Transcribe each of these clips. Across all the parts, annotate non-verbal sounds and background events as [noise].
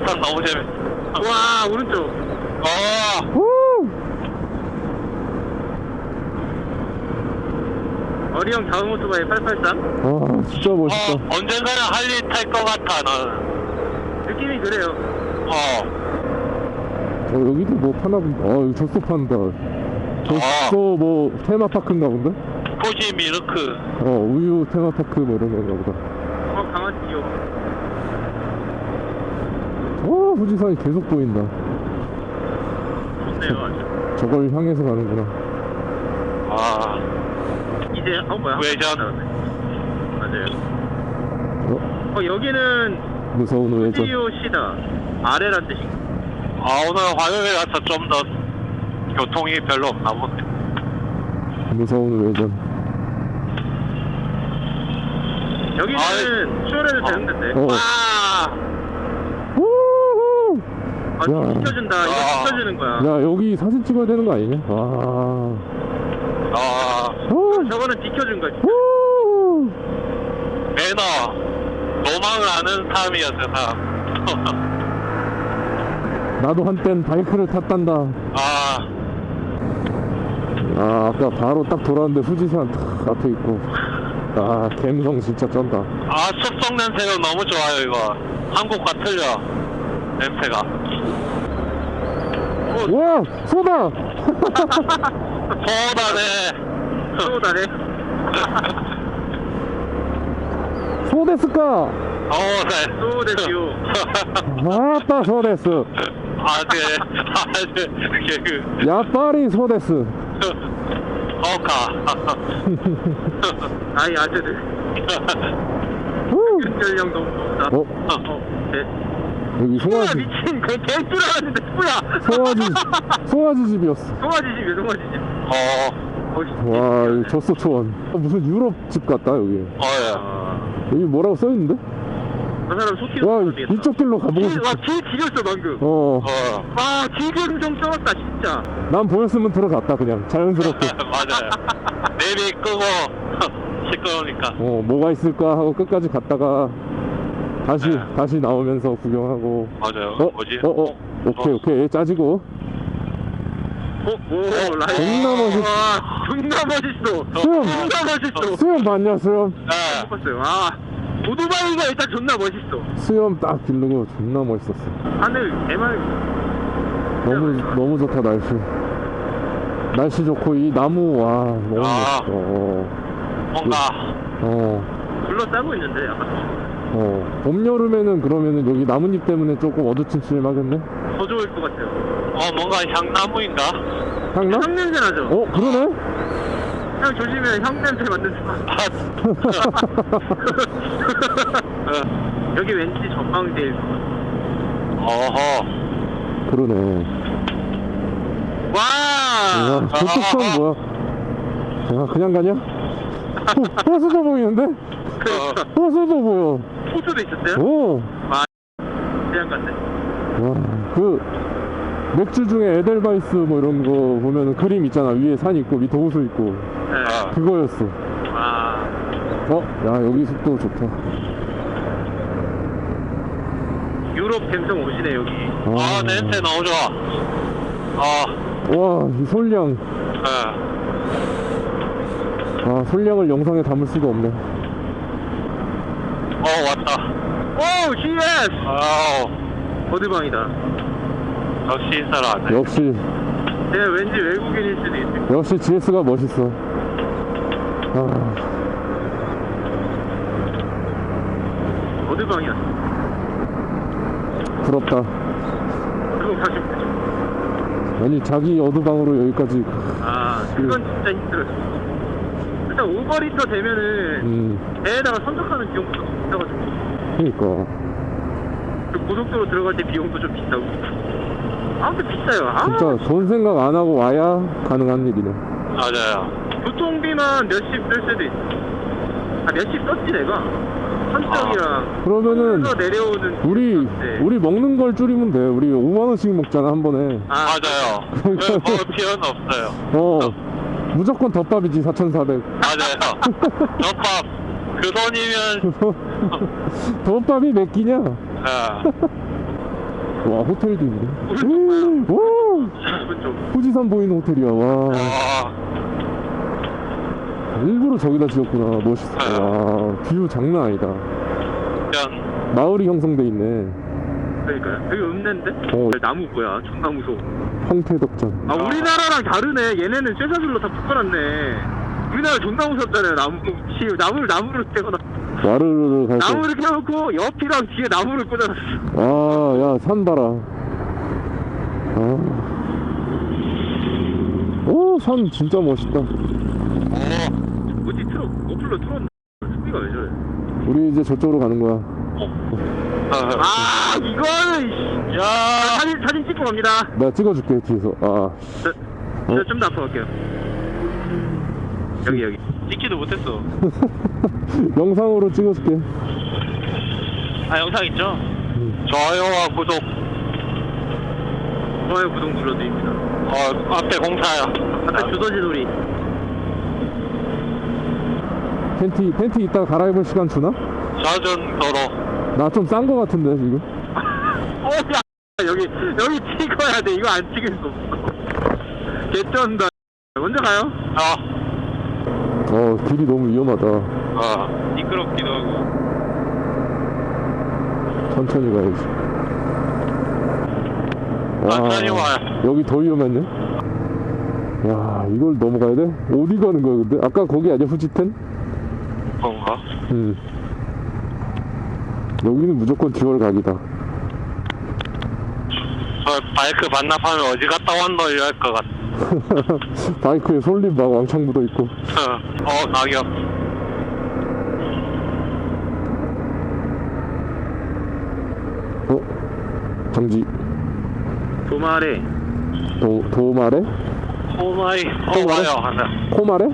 883 너무 재밌어. 와 오른쪽 어, 후! 어리형 다음 오토바이 883 아, 진짜 어, 멋있다. 언젠가는 할리 탈 것 같아, 나는. 느낌이 그래요 어, 어, 여기도 뭐 파나 본다. 아, 여기 젖소 판다. 젖소 뭐 테마파크인가 본데? 포지 미르크. 어, 우유 테마파크 뭐 이런 건가 보다. 어 강아지 귀여워 오 후지산이 계속 보인다. 좋네요 아주. 저걸 향해서 가는구나. 아. 이제 어 뭐야? 외전. 맞아요. 어? 어 여기는 무서운 외전. 스튜디오시다. 아래란 뜻인가 아 오늘 화요일이라서 좀 더 교통이 별로 없나 보네. 무서운 외전. 여기는 아, 출연해도 되는데. 어. 어. 아! 우후! 아 야. 비켜준다 아. 이거 비켜주는 거야 야, 여기 사진 찍어야 되는 거 아니냐? 와. 아, 후! 저거는 비켜준 거지 후! 매너. 로망을 아는 사람이야, 저 사람. [laughs] 나도 한땐 바이크를 탔단다. 아, 아, 아까 바로 딱 돌아왔는데 후지산 탁 앞에 있고. 아, 감성 진짜 쩐다. 아, 숲속 냄새가 너무 좋아요, 이거. 한국과 틀려. 냄새가. 와! 쏘다! 소다네. 소다네 소데스까! 어, 네. 소데스요. 아따, 소데스. 아, 네. 아, 네. 이게 그, 야, 파리 소데스. 어카. 아이 아재들 후! 연령 너무 높다 어, 어, 네. 여기 뭐야 송아지, 미친 개 개줄 알았는데 뭐야 송아지, 송아지 집이었어. 송아지 집이야 송아지 집 어, 어이 와, 여기 젖소 초원. 어, 무슨 유럽 집 같다, 여기. 어, 예. 아, 여기 뭐라고 써있는데? 저 사람 속기로 와. 이쪽 길로 가보고 길, 싶어. 와, 길 지렸어 방금 어, 어. 아 지금 좀 쩔었다 진짜 난 보였으면 들어갔다, 그냥. 자연스럽게. [laughs] 맞아요. 내비 끄고 [laughs] 시끄러우니까. 어, 뭐가 있을까 하고 끝까지 갔다가 다시, 네. 다시 나오면서 구경하고. 맞아요. 어, 뭐지? 어, 어, 오케이, 오케이. 짜지고. 어? 오 라이 존나 멋있- 와 존나 멋있어 수염! 존나 멋있어 수염 봤냐, 수염? 네. 봤어요 아 오토바이가 일단 존나 멋있어 수염 딱 기르고 존나 멋있었어. 하늘 개말 너무, 너무 좋다, 날씨. 날씨 좋고, 이 나무, 와, 너무 아. 멋있어. 어, 뭔가, 어. 둘러싸고 있는데 약간 어, 봄, 여름에는 그러면은 여기 나뭇잎 때문에 조금 어두침침하겠네? 더 좋을 것 같아요 어, 뭔가 향나무인가? 향나? 향 냄새 나죠? 어, 그러네? 향 조심해 향 냄새 맡는 아, 여기 왠지 전망대일 것 같아 어허. 그러네. 와 야, 저쪽선 뭐야? 야, 그냥 가냐? 호, 호수도 보이는데? 그러니까 호수도 보여. 호수도 있었어요? 오! 그냥 갔네 와, 그, 맥주 중에 에델바이스 뭐 이런 거 보면은 그림 있잖아. 위에 산 있고, 밑에 호수 있고. 네. 아, 그거였어. 와 어? 야, 여기 숲도 좋다. 유럽 감성 오시네 여기 아, 냄새 너무 좋아. 아, 와, 이 솔량. 예. 아, 솔량을 영상에 담을 수가 없네. 어, 왔다. 오 CS 아우, 버드방이다. 역시 해. 역시, 내가 왠지 외국인일 수도 있어 역시 GS가 멋있어. 아, 버드방이었어 부럽다. 그거 가시면 되죠 아니, 자기 어드방으로 여기까지. 아 그건 진짜 힘들었어. 일단 오버리터 되면은 음, 배에다가 선적하는 비용부터 비싸가지고 그니까. 그 고속도로 들어갈 때 비용도 좀 비싸고 아무튼 비싸요 아 진짜 돈 생각 안 하고 와야 가능한 일이네. 맞아요. 교통비만 몇십 쓸 수도 있어 아 몇십 썼지 내가 선적이랑 그러면은 서울에서 내려오는 우리 네. 우리 먹는 걸 줄이면 돼. 우리 5만 원씩 먹잖아 한 번에. 아 맞아요. 그 먹을 필요는 없어요. 어, 무조건 덮밥이지 4,400. 맞아요. [laughs] 덮밥, 그 돈이면, [laughs] 덮밥이 몇 끼냐? 예. [laughs] 와 호텔도 있네. 와! 오른쪽 후지산 보이는 호텔이야 와. 아, 일부러 저기다 지었구나 멋있어. 와뷰 장난 아니다. 그냥, 마을이 형성돼 있네. 그러니까요. 되게 읍내인데? 어. 나무 뭐야? 존나 무서워 황태덕전. 아 우리나라랑 다르네. 얘네는 쇠사슬로 다 묶어놨네 우리나라 존나 무섭잖아요 나무 씨 나무를 나무를 떼거나 와르르르 갈때 나무를 켜놓고 옆이랑 뒤에 나무를 꽂아놨어 아, 야, 산 봐라. 아. 오, 산 진짜 멋있다. 오, 뭐지 트럭 어플로 틀었나 소리가 왜 저래 우리 이제 저쪽으로 가는 거야. 아 이거는 씨. 야, 사진 사진 찍고 갑니다 내가 찍어줄게, 뒤에서. 아, 저, 저좀 더 앞으로 갈게요 여기 여기 찍지도 못했어. [laughs] 영상으로 찍어줄게. 아, 영상 있죠? 좋아요와 구독, 좋아요 구독 눌러드립니다 어, 앞에 공사야. 아까 주더지 소리 팬티, 팬티 이따 갈아입을 시간 주나? 좌전 도로. 나좀 싼 거 같은데, 지금. [laughs] 어야 여기 여기 찍어야 돼 이거 안 찍을 수 없어 개쩐다 먼저 가요 어, 어, 길이 너무 위험하다. 어, 미끄럽기도 하고. 천천히 가야지. 천천히 와요. 여기 더 위험했네. 야, 이걸 넘어가야 돼? 어디 가는 거야, 근데? 아까 거기 아니야, 후지텐? 뭔가? 응. 여기는 무조건 듀얼 각이다. 저 바이크 반납하면 어디 갔다 왔노 이럴 것 같아. 바이크에 솔잎 막 왕창 묻어 있고. [laughs] 어, 가격. 어? 정지. 도마래 도, 도마래? 호마이, 호마요, 하나. 코마래?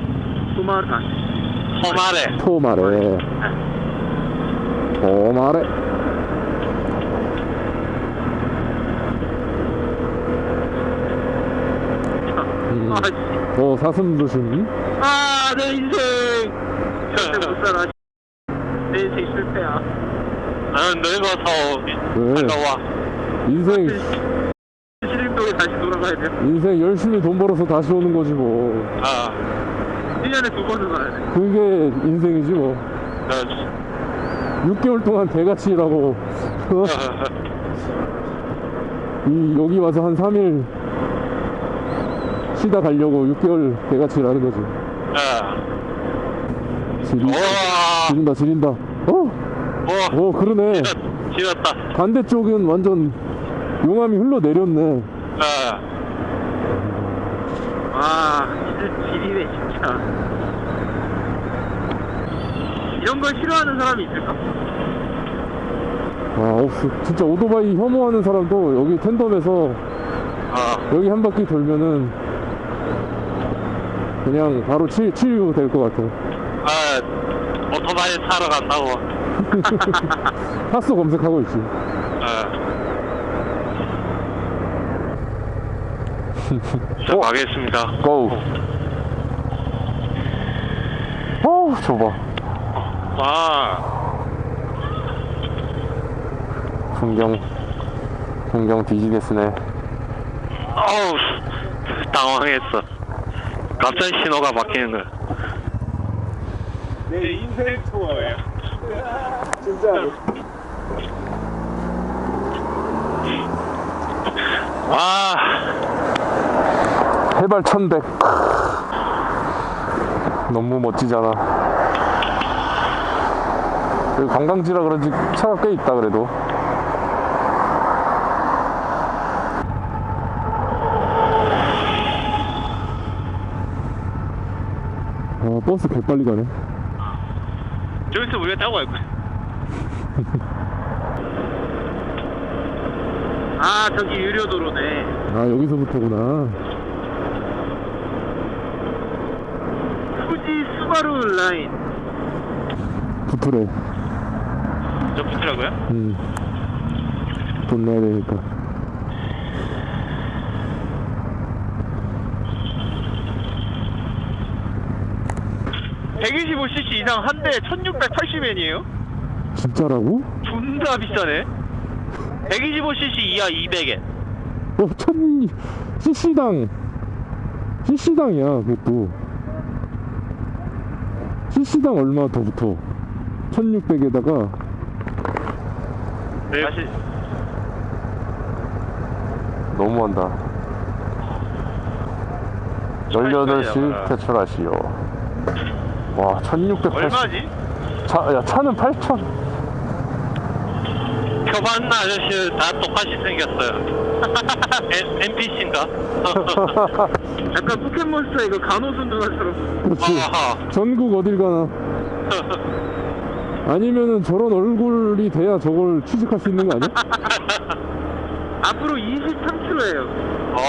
도마래 아, 호마레. 토마래. 토마래. 아, 씨. 어, 사슴 조심. 아, 내 인생 절대 못 살아 내 인생 실패야 나는 늙어서 왜? 살아와. 인생, 시림동에 다시 돌아가야 돼 인생 열심히 돈 벌어서 다시 오는 거지 뭐. 아, 1년에 두 번은 가야 돼 그게 인생이지 뭐. 나, 6개월 동안 개같이 일하고, 어? 이, 여기 와서 한 3일 쉬다 가려고 6개월 개같이 일하는 거지. 아, 지리, 우와, 지린다, 지린다. 어? 뭐, 어, 그러네. 지렸 다. 반대쪽은 완전 용암이 흘러 내렸네. 아, 아 진짜 지리네 진짜 이런 걸 싫어하는 사람이 있을까? 아, 없어. 진짜 오토바이 혐오하는 사람도 여기 텐덤에서 아, 여기 한 바퀴 돌면은 그냥 바로 치, 치유될 것 같아. 아, 오토바이 타러 간다고. [laughs] 하스 검색하고 있지. [laughs] 아. 자, 가겠습니다. 고! 어, 좁아. 와, 풍경, 풍경 뒤지겠으네. 어우, 당황했어. 갑자기 신호가 바뀌는 거야. 내 인생 투어예요 와, 해발 1100. 너무 멋지잖아. 여기 관광지라 그런지 차가 꽤 있다, 그래도. 아, 버스 개 빨리 가네. 저기서 우리가 타고 갈 거야. [laughs] 아 저기 유료 도로네 아, 여기서부터구나. 후지 스바루 라인 부투래. 저 붙이라고요? 음. 돈 내야 되니까. 125cc 이상 한 대에 1680엔이에요? 진짜라고? 존나 비싸네 125cc 이하 200에. 어, 천, CC당. CC당이야, 그것도. CC당 얼마 더 붙어? 1600에다가, 다시. 너무한다. 18시 퇴출하시오. 와, 1680. 얼마지? 차, 야, 차는 8000. 표반 아저씨 다 똑같이 생겼어요. [laughs] NPC인가? [laughs] 약간 포켓몬스터 이거 간호순 누나처럼. 그렇지. 아하. 전국 어딜 가나. [laughs] 아니면은 저런 얼굴이 돼야 저걸 취직할 수 있는 거 아니야? 앞으로 23km예요. 어,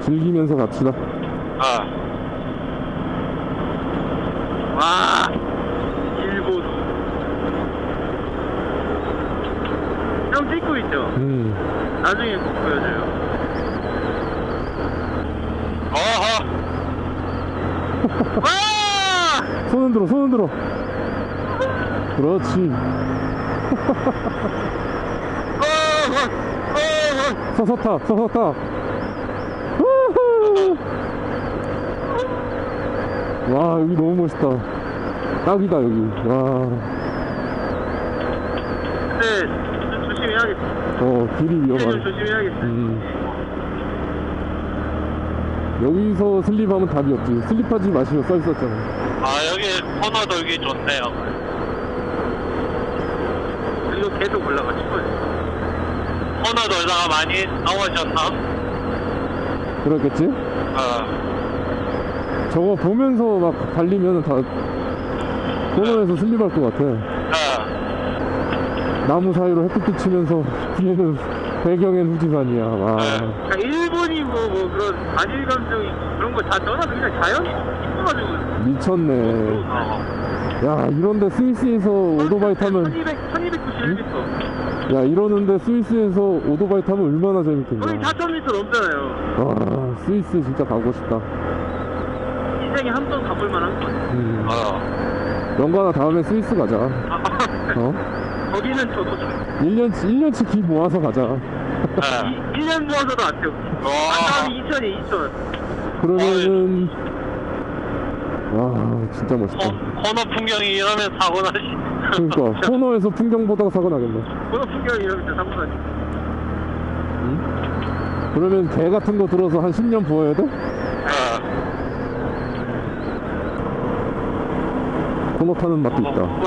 즐기면서 갑시다. 아. 와, 일본. 형 찍고 있죠? 음. 나중에 꼭 보여줘요. 어허. [laughs] 와! 손은 들어, 손은 들어. 그렇지. [laughs] 어, 어, 서서 타, 서서 타. 우후. 와, 여기 너무 멋있다. 딱이다, 여기. 와. 네, 좀 조심해야겠다. 어, 길이 좀 위험하네. 조심해야겠다. 음. 여기서 슬립하면 답이 없지. 슬립하지 마시고 써 있었잖아. 아, 여기 코너 돌기 좋네요. 이거 계속 올라가 싶어요. 코너 돌다가 많이 넘어졌나? 그렇겠지? 어. 저거 보면서 막 달리면 다 코너에서 슬립할 것 같아. 어. 나무 사이로 햇빛 비치면서 뒤에는 배경엔 후지산이야. 와. 그러니까 일본이고 뭐 그런 단일 감정이 그런 거 다 떠나서 그냥 자연이 이뻐가지고. 미쳤네. 어. 야, 이런데 스위스에서 오토바이 타면, 1200, 1291m. 야, 이러는데 스위스에서 오토바이 타면 얼마나 거의 재밌겠냐. 4,000m 넘잖아요. 와, 스위스 진짜 가고 싶다. 인생에 한 번 가볼 만한 거 같아요. 음. 어. 영관아, 다음에 스위스 가자. 어? 거기는 저도 좀. 1년치, 1년치 기 모아서 가자. 어. 1년 모아서도 안 돼요. 와. 한 다음에 2천이 2천. 그러면은, 와, 진짜 코, 멋있다. 코너 풍경이 이러면 사고 나시. 그러니까, [laughs] 코너에서 풍경 보다가 사고 나겠네. 코너 풍경이 이러면 사고 나지. 응? 그러면 개 같은 거 들어서 한 10년 부어야 돼? 어. 타는 맛도 있다. 와.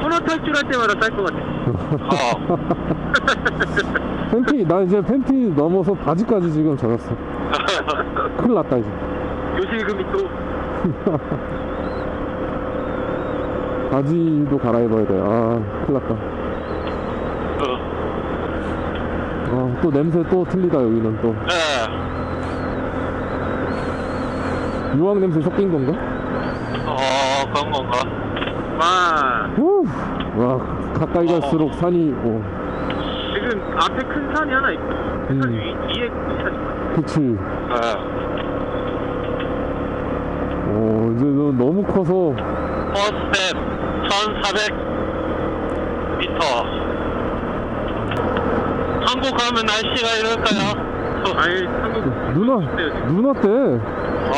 코너 탈출할 때마다 쌀 것 같아. 어. [laughs] 팬티, 나 이제 팬티 넘어서 바지까지 지금 젖었어. [laughs] 큰일 났다, 이제. 요실금이 또. [laughs] 바지도 갈아입어야 돼. 아, 큰일 났다. 어. 아, 또 냄새 또 틀리다, 여기는 또. 예. 유황 냄새 섞인 건가? 어, 건가? 와. 후, 와, 가까이 갈수록 산이, 어, 지금 앞에 큰 산이 하나 있고. 그산 음. 위, 위에 큰 산이 있고. 그치. 예. 어, 이제 너 너무 커서, 퍼스텝 1400m. 한국 가면 날씨가 이럴까요? [laughs] 아니, 한국. 누나, 누나 때, 어,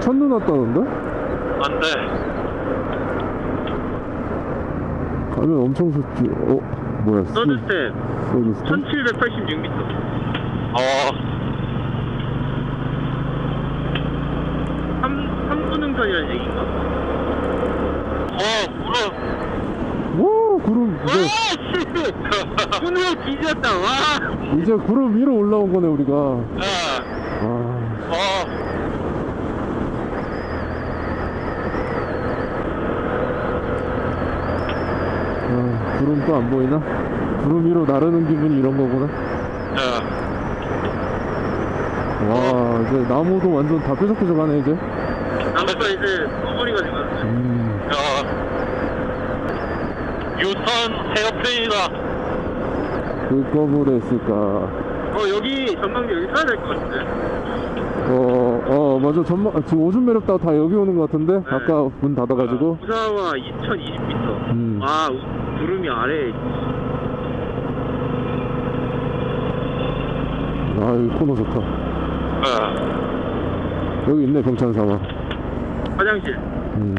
첫눈 왔다는데? 안 돼. 가면 엄청 좋지. 어, 뭐야, 스- 서드스텝 서비스? 1786m. 어, 3, 3분 능선이라는 얘기인가? 어, 무릎. 와, 구름, 와, 이제, 씨! [laughs] 오늘 뒤졌다, 와! 이제 구름 위로 올라온 거네, 우리가. 예. 아, 어, 아, 구름 또 안 보이나? 구름 위로 나르는 기분이 이런 거구나. 예. 와, 이제 나무도 완전 다 뾰족뾰족하네, 이제. 나무가 이제 소머리가 지금. 음, 어. 유턴 헤어플레이가 그거보다 했을까. 어, 여기 전망대 여기 서야 될 것 같은데. 어, 어, 어 맞아 전망 아, 지금 오줌 매렵다가 다 여기 오는 것 같은데 아까 문 닫아가지고 부사와 2020m. 음. 아, 우- 구름이 아래에 있- 아 여기 코너 좋다 예. 여기 있네 병찬사마 화장실. 음,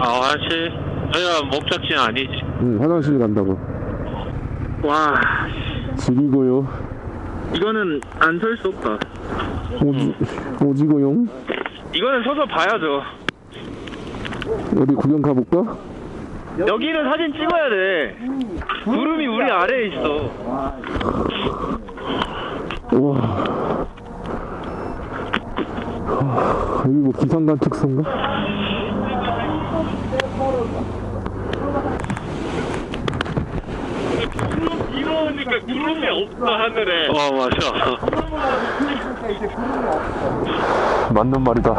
아, 화장실? 저희가 목적지는 아니지. 음 화장실 간다고 와, 지리고요 이거는 안 설 수 없다. 오지 오지고용 이거는 서서 봐야죠. 어디 구경 가볼까? 여기는 사진 찍어야 돼. 구름이 우리 아래에 있어. 우와 하, 여기 뭐 기상관 특성가? 이러니까 구름이 없어, 하늘에. 어, 맞아. 맞는 말이다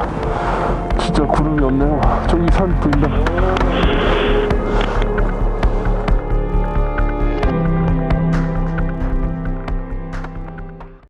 진짜 구름이 없네 와, 저기 산 보인다